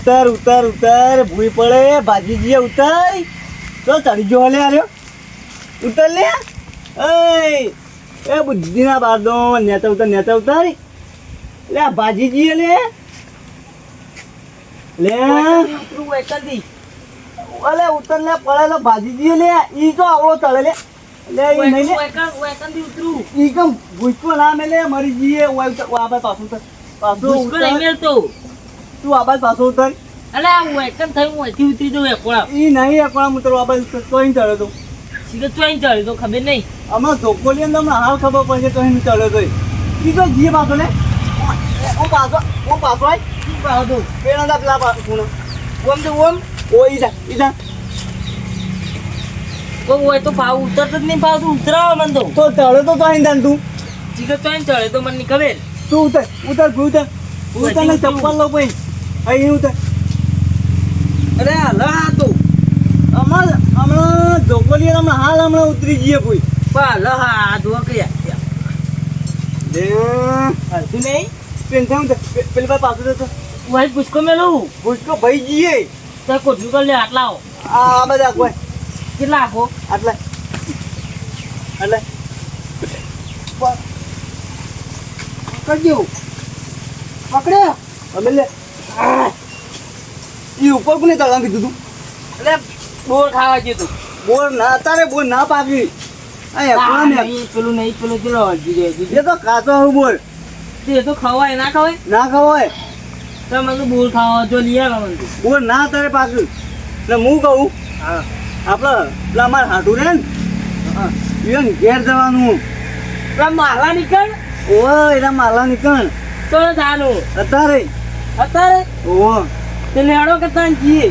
ઉતર ઉતર ઉતર. ભૂઈ પડે. ભાજીજી ઉતર. તો ચડી જો લે આર્યો ઉતર લે. એ બુદ્ધિના બાદો નેતા ઉતર નેતા ઉતર. લે આ ભાજીજીએ લે. લે. અલે ઉતર લે પડેલો ભાજીજી લે. ઈ તો આવડો ચડે લે. લે ઈ કમ ભૂસકો ના મેલે મરી જઈએ પાછું ઉતર. પાછું તું આબાદ પાછો ઉતર. અલે હું એકલ થઈ હું અહીંથી ઉતરી જાઉં એકોળા. એ નહીં એકવાર ઉતર આબાદ ઉતર. તોય ચડ્યો તો. સીધો તોય ચડ્યો તો ખબર નહીં. હમણાં ધોકોલી અંદર અમને હાલ ખબર પડશે તો એને ચડ્યો તો તો જીએ પાછો ને હું પાછો હું પાછો આય. ઈ પાછો તું? પેલા દા પેલા પાછો ઓમ તો ઓમ. ઓ ઈજા જા ઈ જા. કોઈ હોય તો ભાવ ઉતરતો જ નહીં ભાવતું ઉતરાવો મને તો. તો ચડ્યો તો તો અહીં દાન તું. સીધો ચોઈન ચડે તો મને ખબર. તું ઉતર ઉતર ઉતર. ઉતર. ચપ્પલ લો પછી. અહીં ઉતર અરે હાલો હા તો. હમણાં હમણાં હાલ હમણાં ઉતરી જઈએ કોઈ. હાલો હા કે લે. હાલતું નહીં? પેન્શન ઉતર પેલી ભાઈ પાછું જતો વહી પૂછકો મેલું. ભાઈ જઈએ. તો કોઠું કરી લે આટલા આવો. આ બધા કોઈ. કેટલા આખો? આટલા. આટલા કરજો પકડ્યો. અમે લે. ઈ ઉપર કોને તળવા કીધું તું? એટલે બોર ખાવા જતું બોર ના તારે બોર ના પાકી પેલું નહીં પેલું ચલો એ તો કાચો બોર. તે તો ખવાય ના ખવાય? ના ખવાય. તો મને તો બોર ખાવા જો લઈ આવે બોર ના તારે પાકી એટલે હું કહું હા. આપણે પેલા અમારે હાટું રે ને. એને ઘેર જવાનું. પેલા માલા નીકળ. ઓ એના માલા નીકળ. તો જાનું અત્યારે અત્યારે ઓહો. તે લેડો કે તાન જીએ?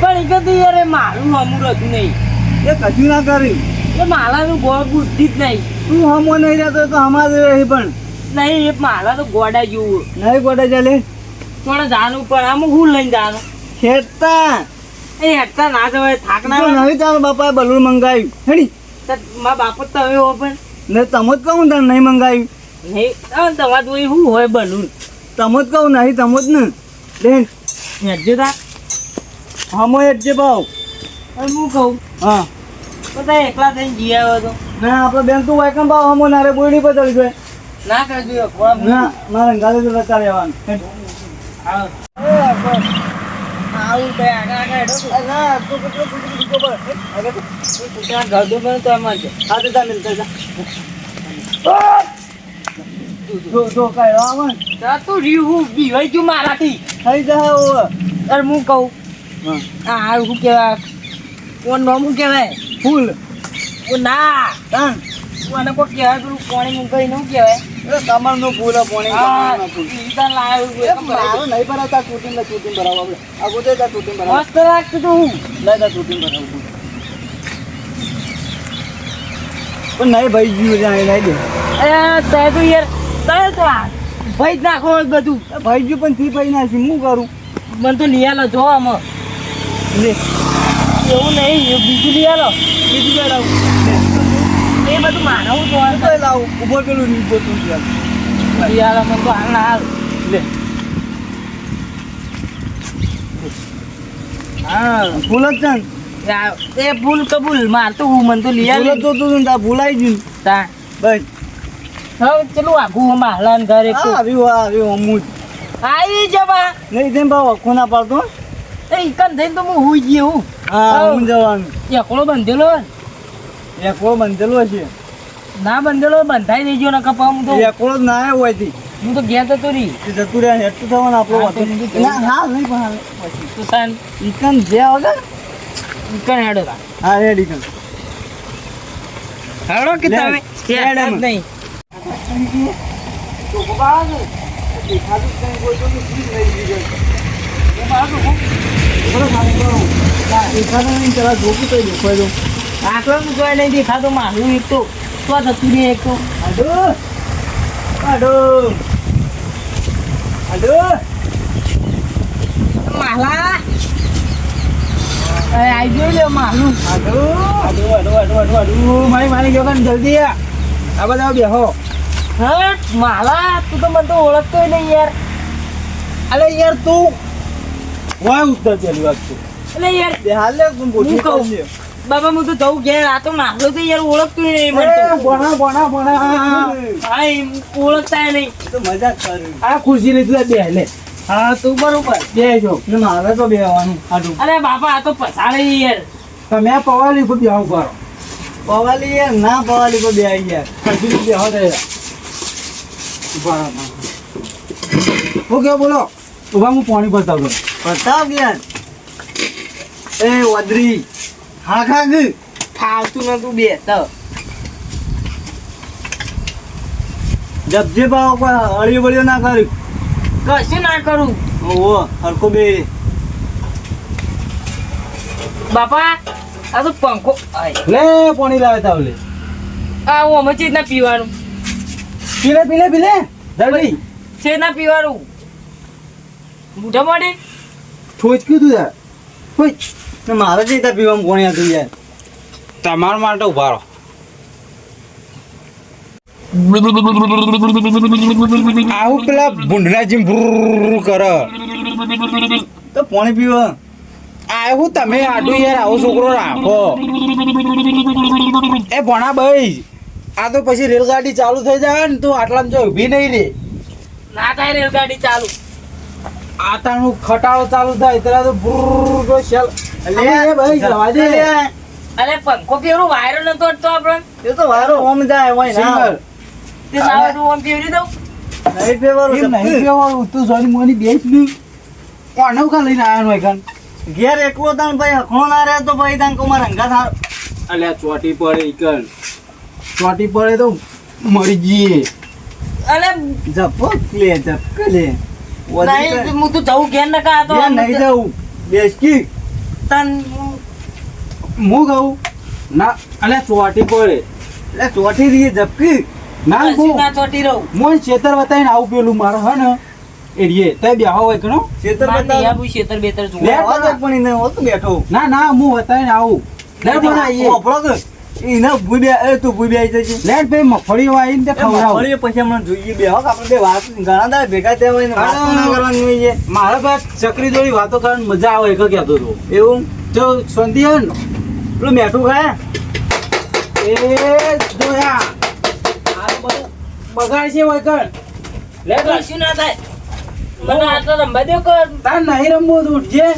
પણ એ કદી યાર મારું હમું હતું નહીં. એ કશું ના કર્યું. એ માલાનું ગોળ બુદ્ધિ જ નહીં. તું હમો નહીં રહેતો તો અમારે રહી પણ. નહીં એ માલા તો ગોડા જેવું નહીં ગોડા ચાલે? પણ જાનું પણ આમ હું લઈને જાનું? ખેતતા એ હેઠતા ના જવાય થાક ના નહીં તારા બાપાએ બલૂન મંગાવ્યું. હેડી. મારા બાપ તમે હો પણ. ને તમ જ કહું તને નહીં મંગાવ્યું. નહીં તમારે શું હોય બલૂન? તમ જ કહું નહીં તમ જ ને. બેન હેઠજો તા હમો એક જે ભાવ અને હું કહું? હા. બધા એકલા થઈને જી આવ્યો તો. ના આપણે બેન તું વાયકમ ભાવ હમો નારે બોયડી પર ચડી જાય ના કરજો ના મારે ગાલે તો રસ્તા રહેવાનું. આવો. કઈ આગળ આગળ હેડો ના તું કેટલો કેટલો હે? આગળ તું. ઘર દો બને તો એમાં છે હા તો જા મિલતા જા. જો જો કાંઈ આવે ને તા રીહું બીવાઈ ગયું મારાથી. થઈ જાય ઓવે. અરે હું કહું આ શું કહેવાય? કોણ નામ શું કહેવાય? ફૂલ. ઓ ના. તાન. કોને કોઈ કહેવાય પેલું પાણી મૂકાઈ નું કહેવાય? એ નું ફૂલ પોણી લાવ્યું. નહીં ભરાતા તૂટીને ને તૂટીને ભરાવો આપણે આ ગોતે તા તૂટીને ભરાવો. મસ્ત લાગતું તું. હું લઈ તા તૂટીને ભરાવું પણ નહીં ભાઈ જીવ જાય નહીં દે. અરે તે તો યાર તે તો ભાઈ જ નાખો બધું. ભાઈ ગયું પણ થી ભાઈ નાખી. હું કરું? મને તો લઈ આલો જો આમાં એવું નહીં એ બીજું લઈ આલો. બીજું લાવું એ બધું માનવું જોવાનું કઈ લાવું. ઊભો પેલું નહીં તું ત્યાં લઈ આલો મને તો હાલ ના હાલ. લે. હા. ભૂલ જ છે એ ભૂલ કબૂલ. માર તો હું મને તો લઈ આલી. જોતું હતું ભૂલાઈ ગયું તા. બસ. હવે ચલું આખું હમ માહલા ને ઘરે આવ્યું આવ્યું હું જ. આવી જવા નહીં તેમ ભાવ આખું ના પાડતો એ ઈકન થઈને તો હું હુઈ ગયો હું. હા હું જવાનું. એકલો બંધેલો. એકલો બંધેલો છે. ના બંધેલો બંધાઈ દેજો ને કપા હું તો એકલો જ ના આવ્યો હોયથી હું તો ગયા તો તે જતું રહ્યા ને તો થવાનું આપણો હા, વાંધો તો નહીં. બીજું ના હા નહીં પણ તો સાન ઈકન જે આવે ને? ઈકન હેડો હા રેડ ઈકન. હેડો કે તમે હેડ એમ. નહીં તો આવે દેખાતું જ નહીં કોઈ તો બી ફ્રીજ નહીં બીજું એ બાબા હું બરો ખાલી કરો હા દેખાતું નહીં ચલા જોકું તો દેખાય તો આટલો નું જોઈ નહીં દેખાતો મારું એક તો તો થતું નહીં ગયો ગયો જલ્દી આ બધા બેહો હટ માલા તું તો મને તો ઓળખતો નહીં યાર. અરે યાર તું કોઈ ઉત્તર પેલી વાત છે. એટલે યાર બે હાલ લે હું કહું. બાબા હું તો જઉં ઘેર. આ તો માગલો તો યાર ઓળખતું નહીં મને તો. ભણા ભણા ભણા. હા ઓળખતા નહીં. તો મજા કરું. આ ખુરશી લીધી બે લે હા તું બરોબર. બે જો ને મારે તો બેવાનું આટલું અરે બાપા આ તો પસાડે યાર. તમે પવાલી ઉપર બેહો કરો. પવાલી યાર ના પવાલી પર બે આવી યાર લીધી બેહો દે ઊભા રહો. હું કેવું બોલો. ઊભા હું પાણી બતાવું બતાવ યાર. એ વદરી. હા ખાગ. ફાવતું નતું બે તો. જપજે ભાવ કોઈ હળીઓ બળીઓ ના કર્યું. કશું ના કરું. ઓહો હરકો બે. બાપા આ તો પંખો. લે પાણી લાવે તાવલે. આ અમે ચેત ના પીવાનું. પીલે પીલે પીલે. જલ્દી. છે ના પીવાનું? બુઢા મોડે? ઠોચક્યું તું યાર કોઈ મારે જ ત્યાં પીવામાં કોણ હતું યાર. તમારા માટે ઊભા રહો. આવું પેલા ભૂંડના જેમ ભૂર કરે. તો પાણી પીવા. આવું તમે આટલું યાર આવો છોકરો રાખો. એ ભણા ભાઈ આ તો પછી રેલગાડી ચાલુ થઈ જાય ને તું આટલામાં જો ઊભી નહીં રે ના થાય રેલગાડી ચાલુ. આ તાણું ખટાળો ચાલુ થાય ત્યારે તો ભૂર તો શેલ. લે ભાઈ જવા દે. અરે પંખો પેલું વાયરો નતો તો આપણે? એ તો વાયરો ઓમ જાય હોય ના. સિંગલ. તે ના તું આમ પેવરી દઉં? નહીં એમ નહીં કેવાનું તું જોની મોની બેસની કોને કા લઈને આવ્યો હોય કાન ઘેર એકલો તાણ ભાઈ હખણો ના રહે તો ભાઈ તાણ કુમાર હંગા થાર અલ્યા ચોટી પડે ઈકન ચોટી પડે તો મરી જઈએ. અરે જપો લે જપ લે નહીં હું તો જવું ઘેર ન કા તો નહીં જવું. બેસકી. તન હું કહું? ના અલ્યા ચોટી પડે. એટલે ચોટી રહીએ જપકી ના હું ના ચોટી રહું. મોય છેતર બતાવીને આવું પેલું મારે હે ને? એરિયે તે બેહો હોય કણો છેતર આવું શેતર બેતર. જોવા. પણ એને હોતું બેઠો. ના ના હું બતાવીને આવું. લે કે એને ભૂબ્યા બે એ તું ભૂબ્યા જજે. લે ભાઈ મફળી વાવીને તે ખવડાવ. મફળી પછી હમણાં જોઈએ બે હો આપણે બે વાત ઘણા દાડા ભેગા થયા હોય ને વાતો ના કરવાની હોય છે. મારા ભાઈ ચકરી જોડી વાતો કરવાની મજા આવે એક કહેતો હતો. એવું? જો સંધી હોય ને. પેલું મેઠું ખાય. એ જોયા આ બધું. બગાડ છે હોય કણ. લે. કશું ના થાય. મને આ તો રમવા દો કર તાર નહીં રમવું તું ઉઠજે.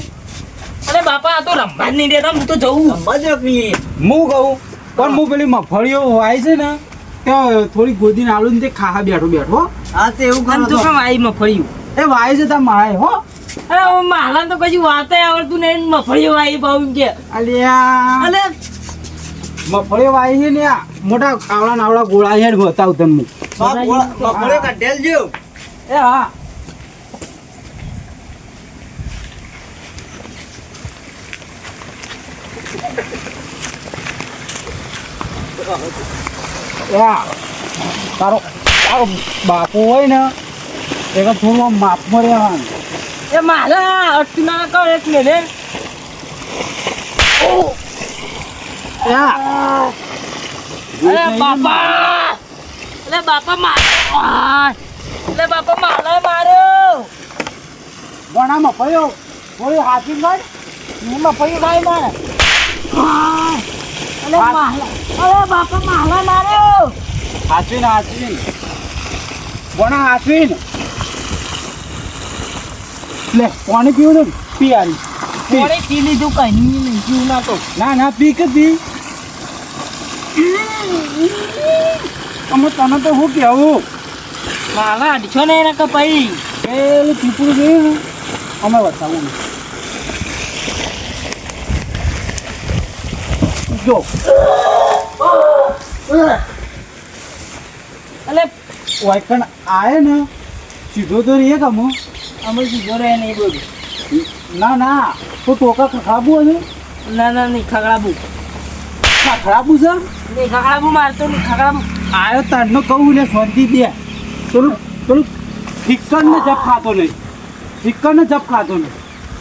અરે બાપા આ તો રમવા જ નહીં દેતા હું તો જવું રમવા જ હું કહું પણ હું પેલી મગફળીઓ વાય છે ને ત્યાં થોડી ગોદી આલુ ને તે ખાવા બેઠો બેઠો હા. તો એવું કરો તો. કેમ આવી મફળ્યું એ વાય છે તા માય હો. અરે માલા તો કશું વાતે આવડતું નહીં ને મફળીઓ વાય ભાવ કે. અલ્યા અલે. મફળીઓ વાય છે ને આ મોટા આવડા નાવડા ગોળા છે બતાવું તમને. મફળીઓ કાઢેલ જેવું. એ હા. તારો તારો બાપુ હોય ને એ થોડું આમ માપમાં રહેવાનું. એ મારા અટતું ના કર એક હા. અરે બાપા. અરે બાપા માર અરે બાપા માલા મારો. ઘણા મફળીઓ થોડી હાથી કાઢ હું મફળીઓ ખાઈ મારે. અરે માલા અરે બાપા માલા માર્યો હાચવીન હાચવીન. ઘણા હાચવીન. લે પાણી પીવું ને પી. આરી પાણી પી લીધું? કઈ નહીં પીવું ના તો. ના ના પી કે પી. અમે તને તો શું કહેવું? માલા અડછો ને એના કપાઈ. પેલું પીપળું જોયું અમે બતાવું જો. અલે વાયકણ આયે ને સીધો તો રહીએ કમો અમે સીધો રહે નહીં બોલું ના ના તો ટોકા ખખડાબુ હશે ના? ના નહીં ખગડાબુ ખખડાબુ છે? નહીં ખગડાબુ મારતો નહીં ખગડાબુ આયો તારનો કહું લે શાંતિ દે પેલું પેલું ફિક્કર ને જપ ખાતો નહીં. ફિક્કર ને જપ ખાતો નહીં.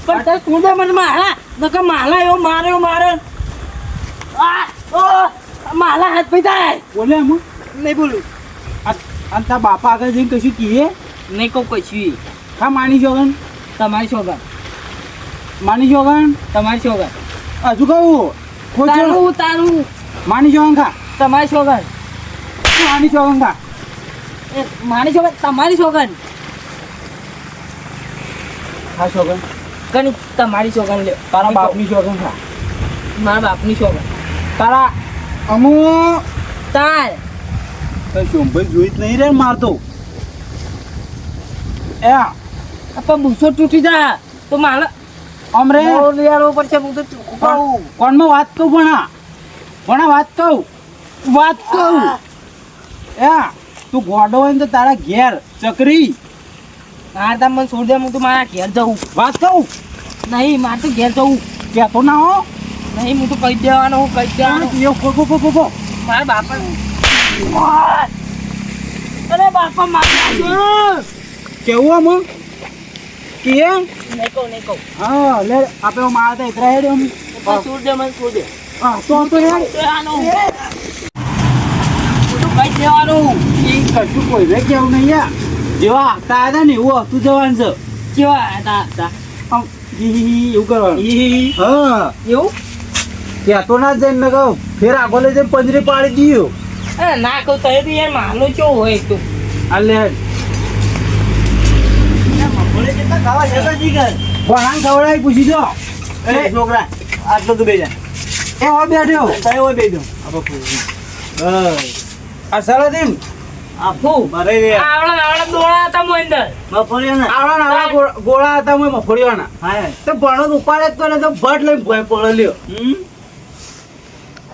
પણ તાર તું મને મારા? નકર માલા એવો મારે એવો મારે. આ ઓ! માલા હાથ પી થાય. બોલે હું. નહીં બોલું. અને તાર બાપા આગળ જઈને કશું કીએ? નહીં કહું કશું. હા માની જોગન તમારી શોગન માની જોગન તમારી સોગન હજુ કહું? ખોજો તારું તારું. માની જોગન ખા. તમારી સોગન માની જોગન ખા? એ મારી છોકર તમારી સોગન હા સોગન કની તમારી સોગન લ્યો તારા બાપની શોગન ખા. મારા બાપની સોગન તારા અમુ! તાર. તો શોભાઈ જોઈ જ નહીં રે મારતો એ પણ બુસો તૂટી જા તો માલ અમરે રે. મોર લેવો પડશે હું તો કોણમાં વાત કહું ભણા ભણા વાત કહું? વાત કહું? એ તું ગોડો હોય તો તારા ઘેર ચકરી. હા તમે મને છોડી દે હું તો મારા ઘેર જવું વાત કહું? નહીં મારે તો ઘેર જવું. કહેતો ના હો. નહીં હું તો કહી દેવાનો હું કહી દેવાનો. એવું ખો ખો ખો મારા બાપા અરે બાપા મારી. કેવું આમ કે નહીં કહું નહીં કહું હા લે આપણે મારા તો ઇતરા હેડ આમ. મને દે મને છોડી દે. હા તો તો હેડ. દેવાનું. હું તો કહી દેવાનું. એ કશું કોઈ રે કેવું નહીં યાર જેવા હતા હતા ને એવું હતું જવાનું છે. કેવા હતા હતા. એવું કરવાનું. ઈ. હા. એવું? કહેતો ના જઈને કહો ફેર આગોલે જઈને પંજરી પાડી દીયો. ના કહું તો યાર માનું કેવું હોય તું? આ લે. મગફળી કેટલા ખાવા જતા જીગર ભણાને ખવડાવી પૂછી જો એ છોકરા આટલો તું બેજા એ હો બેઠ્યો તારે હોય બેજો બસ. આ સલાદીન આપું મારે રે આવડા આવડા દોડા હતા મોંદર મગફળી ને આવડા નાવડા ગોળ- ગોળા હતા મેં મફળીઓના હા તો ભણો ઉપાડે જ તો ને તો ભટ લઈને ભોય પડે લ્યો. હમ?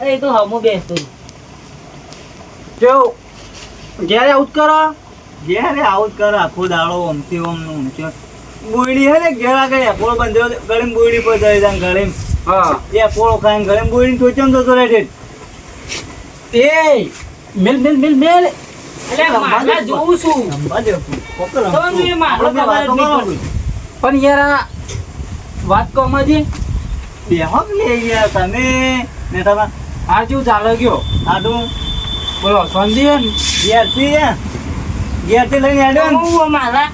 એ તો હમો બેસતો કેવું ઘેરે આવું જ કરો. ઘેરે આવું જ કરે આખો દાડો ઓમથી ઓમનું ઊંચો. બોયડી હે ને ઘેરા આગળ એપોળો બંધ્યો ગળીમ બોયડી પર જઈ જાય ગળીમ હા. એપોળો ખાઈને ગળીમ બોયડી ટોચમ જતો રહે છે. એ મિલ મિલ મિલ મિલ. એટલે જોઉં છું. એ જ. પણ યાર વાત કહો માજી બેહો યાર તમે. ને તમે આ જેવું ચાલે ગયો? આડું? બોલો સંધી હે ને? ઘેરથી હે? ઘેરથી લઈને આડ્યો હું મારા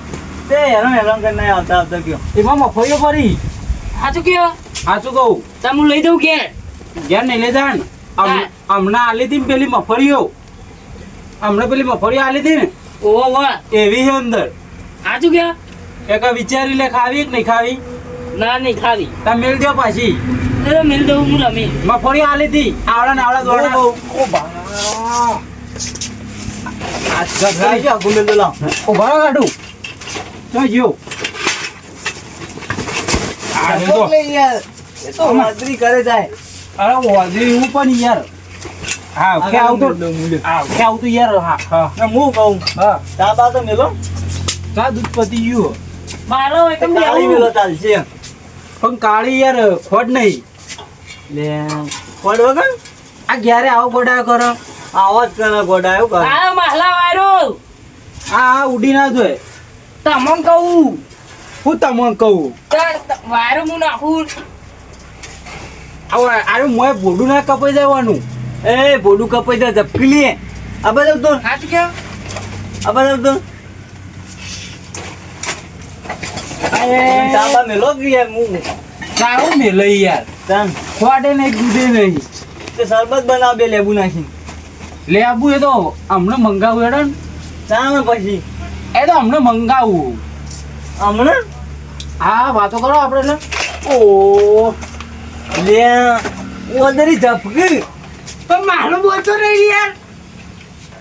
તે હેરાન હેરાન કરીને આવતા આવતા ગયો. એમાં મફળીઓ ફરી સાચું કયો? સાચું કહું. તમે હું લઈ દઉં ઘેર? ઘેર નહીં લઈ જાણ હમ- હમણાં આલી હતી ને પેલી મફળીઓ હમણાં પેલી મફળીઓ આલી હતી ને. ઓહો વાહ. એવી છે અંદર. સાચું કયો? એક આ વિચારી લે ખાવી કે નહીં ખાવી? ના નહીં ખાવી તમે મેલ દો પાછી. એ તો મિલ દઉં હું રમી. મફળીઓ આલી હતી. આવડા ને આવડા દોડા. ઓ બા. આ ગાઈ જા ગુમેલ દો લાવ. ઊભા રહો કાઢું તો ગયો. આ જો. લે યાર. એ તો વાદળી કરે જાય. અરે વાંધો હું પણ યાર. હા કે આવતું? હા કે આવતું યાર? હા. હા. હું કહું. હા. તા બા તો મેલો? કા દૂધ પતી ગયું. મારો એકદમ મેલો. ચાલશે પણ કાળી યાર ખોડ નહીં. લે ખોડ વગર આ ક્યારે આવો ગોડા કરો? આવાજ કરે ગોડાયો કરો. આ મહલા વાયરો. આ આ ઉડી ના જોય. તમન કહું? હું તમન કહું? વાયરો હું નાખું? આવો આરે મોય બોડું ના કપાઈ જવાનું એ બોડું કપાઈ દે ઝપકી લે. આ બધું તો સાચું કયો આ બધું તો તા બા મેલો કે યાર હું સારું મેં લઈ યાર તાન ખોટે નહીં દૂધે નહીં તે શરબત બનાવ બે લેબુ નાખી લે આબુ એ તો હમણાં મંગાવું હેડો ને પછી એ તો હમણાં મંગાવું હમણાં હા વાતો કરો આપણે એટલે ઓ લે ઝપકી પણ મારો બોલતો નહીં યાર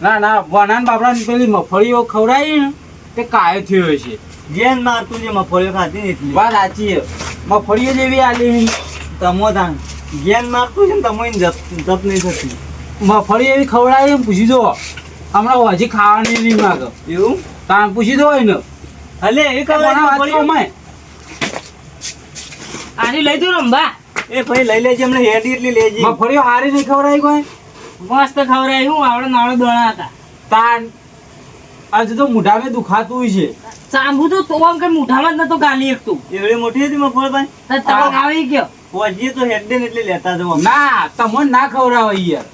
ના ના વનાન બાપડા પેલી મફળીઓ ખવડાવી ને તે કાયો થયો છે જેન મારતું જે મફળીઓ ખાતી ને એટલી. વાત સાચી મફળીઓ જેવી આલી તમો તાન ગેન મારતું છે ને તમો જપ જપ નહીં થતી. મફળી એવી ખવડાવી એમ પૂછી દો હમણાં હજી ખાવાની નહીં માગ. એવું? તાણ પૂછી દો એને. હલે એ મેં આની લઈ દો રંભા. એ ભાઈ લઈ લેજે હમણાં હેડી એટલી લેજે. મફળીઓ હારી નહીં ખવડાવી કોઈ? મસ્ત ખવડાય હું આવડે નાળો દોણા હતા તાણ હજુ તો મોઢામાં દુખાતું છે. સાંભળું તો તો આમ કઈ મુઠામાં જ નતો ગાલી એકતું. એવડી મોટી હતી મફળભાઈ તો તમે આવી ગયો. પહોંચીએ તો હેડે એટલે લેતા જવા ના તમને ના ખવડાવે યાર.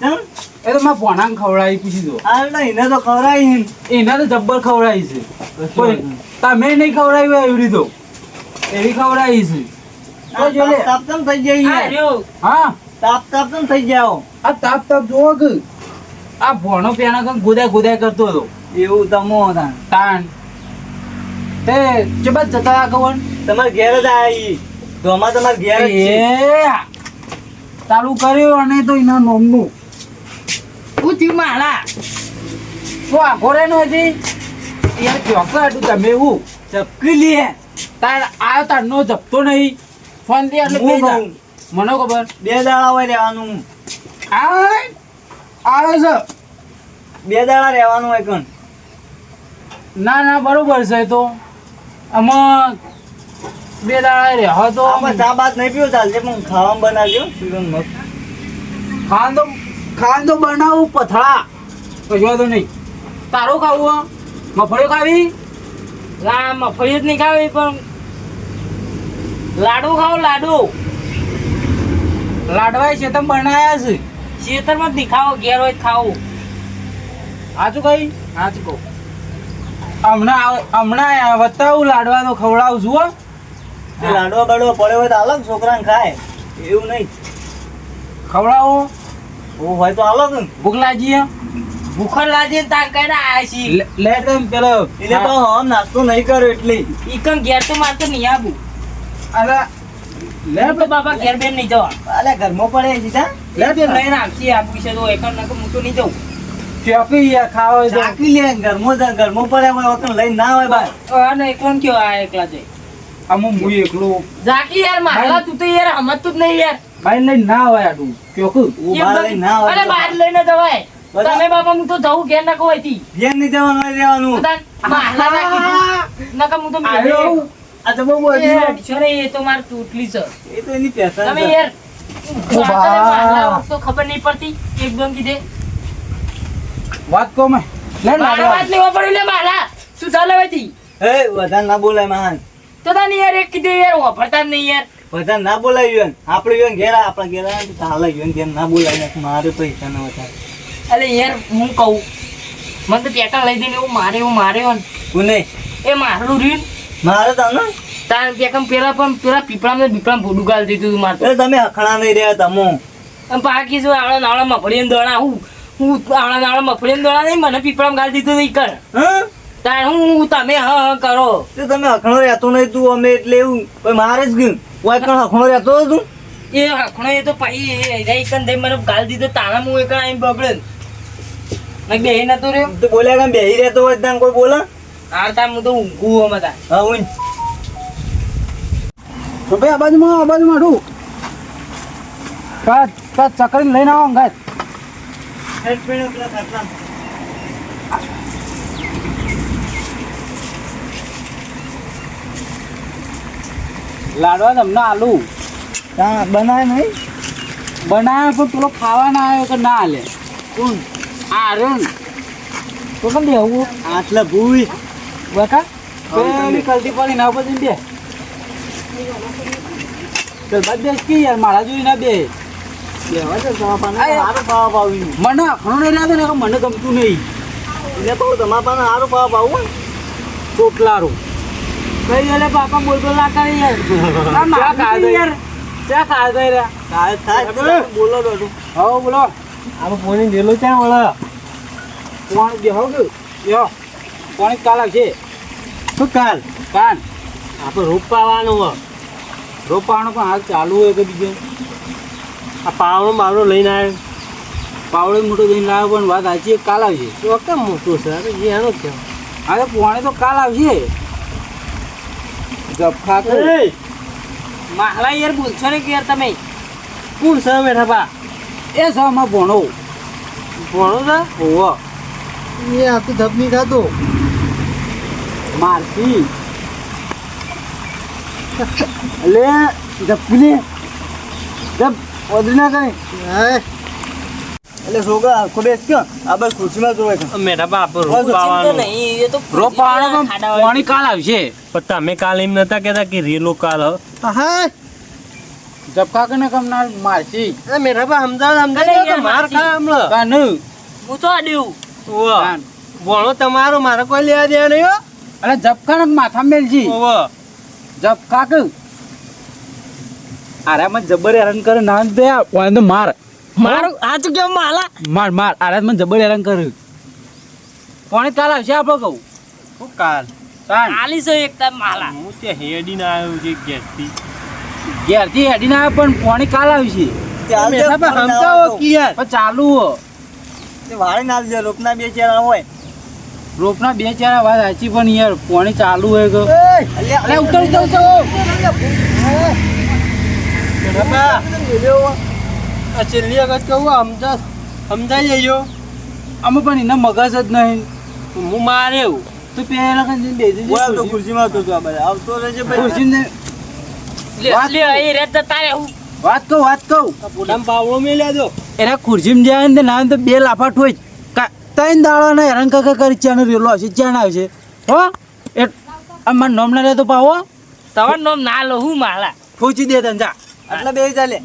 એ તો મારા ભોણાને ખવડાવી પૂછી દો. ના એને તો ખવડાવી એને તો જબ્બર ખવડાવી છે. તમે નહીં ખવડાવી એવડી તો. એવી ખવડાવી છે. તો જો લે તાપ તાપ થઈ? રહ્યો. હા તાપ તાપ થઈ જાઓ. આ તાપ તાપ જોવો કે. આ ભોણો પેના કમ ગોદાય ગોદાય કરતો હતો. એવું તમો હતા તાણ. તે ચબત જતા હતા કવન તમાર ઘેર જ આવી ધોમાં તમાર ઘેર. એ ચાલુ કર્યું અને તો એના નોમનું. હું થયું માલા તો આખો રે નો હતી યાર ચોક્કસ હતું તમે એવું ચપકી લે તાર આ તાર નો જપતો નહીં. ફોન દે એટલે બે જા. મને ખબર. બે દાડા હોય રહેવાનું. આવે? આવે છે. બે દાડા રહેવાનું હોય કણ. ના ના બરોબર છે તો. આમાં બે દાડા રહે તો. આમાં ચા બાત નહીં પીવો ચાલશે પણ ખાવામાં બનાવજો મત મગ. ખાન તો ખાન તો બનાવું પથળા કશો વાંધો નહીં. તારો ખાવું? મફળીઓ ખાવી? ના મફળી જ નહીં ખાવી પણ લાડુ ખાવ લાડુ. લાડવાય છે તમે બનાયા છે. ખેતરમાં જ નહીં ખાવો ઘેર હોય ખાવું હાચું કઈ સાચું કહું. હમણાં આવ- હમણાં બતાવું લાડવા તો ખવડાવું છું હો. લાડવા બાડવા પડે હોય તો અલગ છોકરાને ખાય. એવું નહીં. ખવડાવો. ઓ હોય તો અલગ ભૂખ લાગી? ભૂખર લાગી ને તાર કઈ ના આયા છી લે લે પેલો એટલે તો હમ નાસ્તો નહીં કર્યો એટલે. ઈકન ઘેર તો મારતો નહીં આવું અરે લે તો બાપા ઘેર બેન નહીં જવા. અલે ઘરમાં પડે સીધા લે તો લઈને આવશે આ છે તો એકન નકર હું તો નહીં જઉં. ચોકી ખાવા હોય ચાકી લે ઘરમાં જ- પડે વખત લઈને ના હોય બાર. અને એકલો કયો આ એકલા જઈ આમાં હું એકલો? જાકી યાર મારા તું તો યાર સમજતું જ નહીં યાર. બાઈ લઈને ના હોય આટલું. ચોખ્ખું હું બહાર ના હોય અરે બહાર લઈને જવાય. તમે બાપા હું તો જવું ઘેર ના કોઈ થી ઘેર નહીં જવાનું રહેવાનું. માલા રાખી નકર હું તો આયો. આ તો બહુ એ બધું એ તો મારે તૂટલી છે. એ તો એની પેશન તમે યાર ખબર નહીં પડતી. એકદમ કીધે વાત કહો મેં. લે મારા વાત લેવા પડી લે મારા. શું ચાલે હતી એ વધારે ના બોલાય મહાન. તો તને યાર એક કીધી યાર વાપરતા જ નહીં યાર. વધારે ના બોલાય યુવાન આપણે યુવાન ઘેરા આપણા ઘેરા તો ચાલે યુવાન ઘેર ના બોલાય. મારે મારે પૈસા ના વધારે. અરે યાર હું કહું. મને તો પેટા લઈ દઈને એવું મારે એવું મારે હું કોને? એ મારું રીન મારે તો ને. તાર ત્યાં પેલા પણ પેલા પીપળામાં ને બીપળામાં ભૂડું ગાલ દીધું તું મારે તમે અખણા નહીં રહ્યા તમો. પાકી શું આવડા નાવડા મફળી દોણા હું હું આવડા નાણા મફળી દોડા નહીં મને પીપળામાં ગાળ દીધું નહીં કર. હા? તાર હું તમે હ હ કરો. તે તમે હખણો રહેતો નહીં તું અમે એટલે એવું કોઈ મારે જ ગયું. કોઈ કણ હખણો રહેતો હતો તું? એ હખણો એ તો પછી એ કન દઈ મને ગાળ દીધો તાણા હું એકણ આવીને બગડે ને. બે નતો રહ્યો. તો બોલ્યા કે બેહી રહેતો હોય ત્યાં કોઈ બોલા? હાર તાર હું તો ઊંઘું અમે તાર. હા તો ભાઈ આ બાજુમાં આ બાજુમાં ઢું કા કા ચકરી લઈને આવો અંગાત. લાડવા તમને આલુ. બનાવે બનાય નહીં? બનાવે પણ પેલો ખાવા ના આવ્યો કે ના હાલે કોણ? આ રહ્યો તો કેમ બેહવું આટલા ભૂઈ. બકા. પેલી કલટી પડી ના પછી બે ચલ બાદ બેસ કે યાર મારા જોઈ ના બે. મને અખણો નહીં લાગે ને મને ગમતું નહીં. એટલે કહું તમારા પાસે સારું પાવા પાવું ચોટલારો. કઈ એટલે પાપા બોલ બોલ ના કરે યાર. ચા ખાધા યાર. ચા થાય. બોલો દોડું હો બોલો. આપણે પોણી ગયેલો ત્યાં વળે? કોણ બેહો કે યો કોણ કાલ છે શું કાલ? કાન આપણે રોપ પાવાનું હોય. રોપાણો પણ હાલ ચાલુ હોય કે બીજો? આ પાવડો બાવડો લઈને આવ્યો પાવડો મોટો લઈને આવ્યો પણ વાત સાચી છે, કાલ આવશે તો કેમ મોટું છે? અરે જે એનો કેમ? અરે પોણે તો કાલ આવશે ગફા તો માહલા યાર બોલશો ને કે યાર તમે. કોણ છે બેઠા બા એ સમાં ભણો. ભણો છે? ઓવો એ આખી ધપની ધબની ખાતો મારતી એટલે ધપની ધપ ઓદરી ના કરે. એટલે છોકરા આખો બેસ કયો. આ બસ ખુરશીમાં જોવે મેરા બાપ બસ રોપ તો આવવાનું નહીં એ તો રોપાણો પણ ખાડા હોય. પોણી કાલ આવશે. પણ તમે કાલ એમ નતા કહેતા કે રેલો કાલ હા. જપકા કે કમનાર મારતી એ મેરા પા સમજાવ સમજાવ યાર, માર ખા હમણાં કાન? હું તો અડ્યું કાન. ભણો તમારો મારે કોઈ લેવા દેવા નહીં હો. અરે જપકા માથા મેલજી ઓવે. જપકા કે? આરામાં જબર હેરાન કરે ના દે ઓને માર. માર મારું તો કેમ માલા માર માર. આરામાં મને જબર હેરાન કરે. કોણે કાલ આવશે આપણો કહું? શું કાલ. આલી છે એક તાર માલા હું ત્યાં હેડીને આવ્યો છે ઘેરથી. ઘેરથી હેડીને આવે પણ કોણે કાલ આવશે? ચાલ તે વાળે ના દે રોપના બે ચેરા હોય. રોપના બે ચાર વાત સાચી પણ યાર પોણી ચાલુ હોય અલ્યા, ઉતર ઉતર ઉતર. આ છેલ્લી વખત કહું સમજા સમજાઈ જઈયો અમે પણ એના મગજ જ નહીં હું મારે એવું તું પેલા કઈ બેસી બોલ આવતો ખુરશીમાં આવતો તું આ બધા. આવતો રહેજે ભાઈ. ખુરશીને વાત કહું વાત કહું પોતામાં પાવડો મેલ્યા દો એના ખુરશીમાં જાય ને ના તો બે લાફા ઠોઈ ત્રણ દાડાના હેરાન કાકા કરી ચાનો રેલો આવશે ચાણ આવશે હો એ આ મારા નોમ ના રહે તો પાવો તમારું નોમ ના લો હું માલા ઠોચી દે તને જા આટલા બે ચાલે.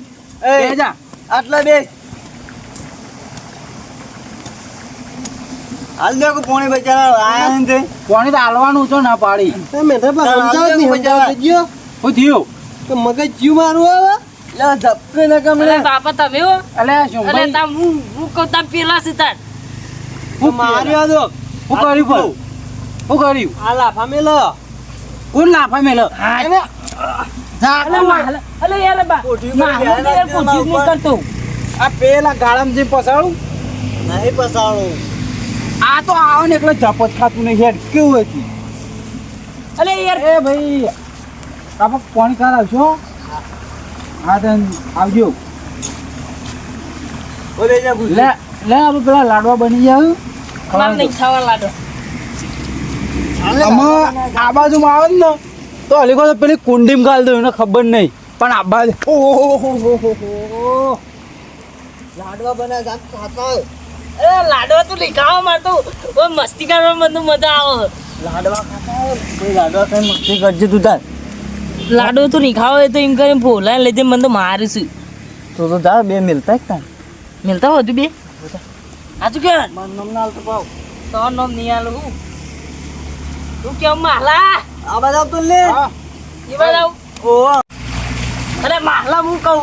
એ જા. આટલા બે. હાલ દે પોણી બચારા આયા ને તે. તો હાલવાનું છો ના પાડી. મેઠા પર તાર નહીં બચારા. ગયો. શું થયું? કે મગજ જીવ મારું આવે. લે, ધપકે ના કમળે. બાપા તમે હો. અલે આ અરે શોભાઈ. હું હું કહું તામ પેલા છે તાર હું માર્યો દો હું કર્યું પણ? હું કર્યું? આ લાફા મેલો. કોણ લાફા મેલો? અલે. યાર બા ધ્યાન યાર કોઈ એના ચીજ નહીં ઉપર. કરતો આ પેલા ગાળામાં જે પસાડું નહીં પસાડો. આ તો આવો ને એકલો જપત ખાતું નહીં હેડ કેવું હતું અલે યાર એ ભાઈ આપણે કોણ કાલ આવશો હા તન આવજો. ઓલે જા. લે લે આપણે પેલા લાડવા બની જાવ માર નહીં ખાવા લાડો આમાં આ બાજુમાં આવે ને તો હલી તો પેલી કુંડીમાં ગાલ દઉં એને ખબર નહીં. પણ આ બાજુ લાડવા બના જાત ખાતા. અરે લાડવા તો લીખાવા ખાવા મારતો ઓ મસ્તી કરવા મને મજા આવે લાડવા ખાતા હોય. કોઈ લાડવા કઈ મસ્તી કરજે તું તાર. લાડો તો નીખાવો એ તો એમ કરીને ફોલા લઈ મને તો મારીશું તો તો જા બે મિલતા એક તાર. મિલતા હોય બે આજુ કે મન નમ નાલ તો પાવ. તો નમ નહીં આલું હું તું કેમ માલા આ બધા તું લે. એ બધા આવ. અરે માલા હું કહું.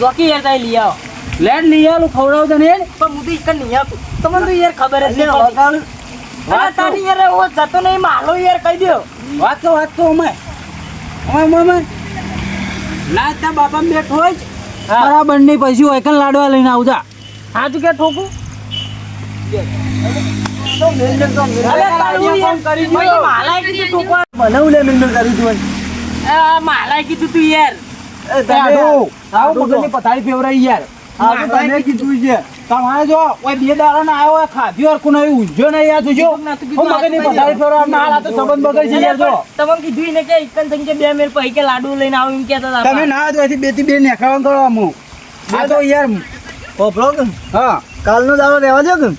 જોકી યાર તાઈ લઈ આવો. લેટ લઈ આલું ખવડાવ તને હેડ પણ હું તો ઈકન નહીં આપું. તમને તો યાર ખબર જ નહીં વગાડ. પડતી. તારી યાર ઓ જતો નહીં માલો યાર કહી દો વાત તો વાત તો અમે અમે અમે ના તા બાપા બેઠો હોય જ. બરાબર નહીં પછી હોય કન લાડવા લઈને આવજા હાચું કે ઠોકું? યાર. મને લે મેલ મેલ કરી તું હોય. કીધું તું યાર. તમે આવો આડો પથારી ફેવરાઈ યાર. આ તો તમે કીધું. છે. તમારે જો ઓય બે દાડા ના આવ્યો હોય ખાધ્યું હરખું નહીં નહીં યાર જોજો હું મગજની પથારી ફેરવા ના આ તો સંબંધ બગડ છે યાર જો. તમને કીધું ને કે થઈને કે બે મેલ પૈકે લાડુ લઈને આવું એમ કહેતા હતા તમે ના તો એથી બેથી બે નેખાવાનું કરો અમુક આ તો યાર પોપડો હા. કાલનો દાડો રહેવા દો કે?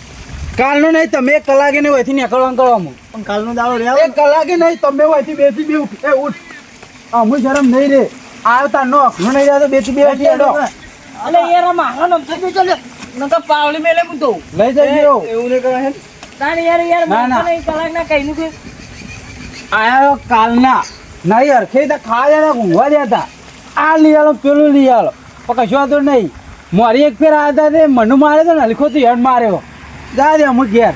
કાલનો નહીં તમે એક કલાકે નહીં હોયથી નેખાવાનું કરો પણ કાલનો દાડો રહેવા એક કલાકે નહીં તમે હોયથી બેથી બે ઉઠ. ઉઠ. અમુક શરમ નહીં રે. આવતા નો અખનો નહીં રહેતો બેથી બેથી હેડો અલે યાર મારો નમતો બી ચાલે નકર પાવલી મેલે હું તો લઈ જજો. એવું નહીં કરે હે તાણ યાર યાર ના, ના. મને કલાક ના કઈ નું કે આયા કાલના. ના યાર ખેતા ખાવા જતા ઊંઘવા દેતા આ લઈ પેલું લઈ આલો. પણ કશું તો નહીં. મારી એક ફેર આવ્યા હતા તે મને મારે તો ને હલખો તો હેડ માર્યો. જા દે અમુક ઘેર.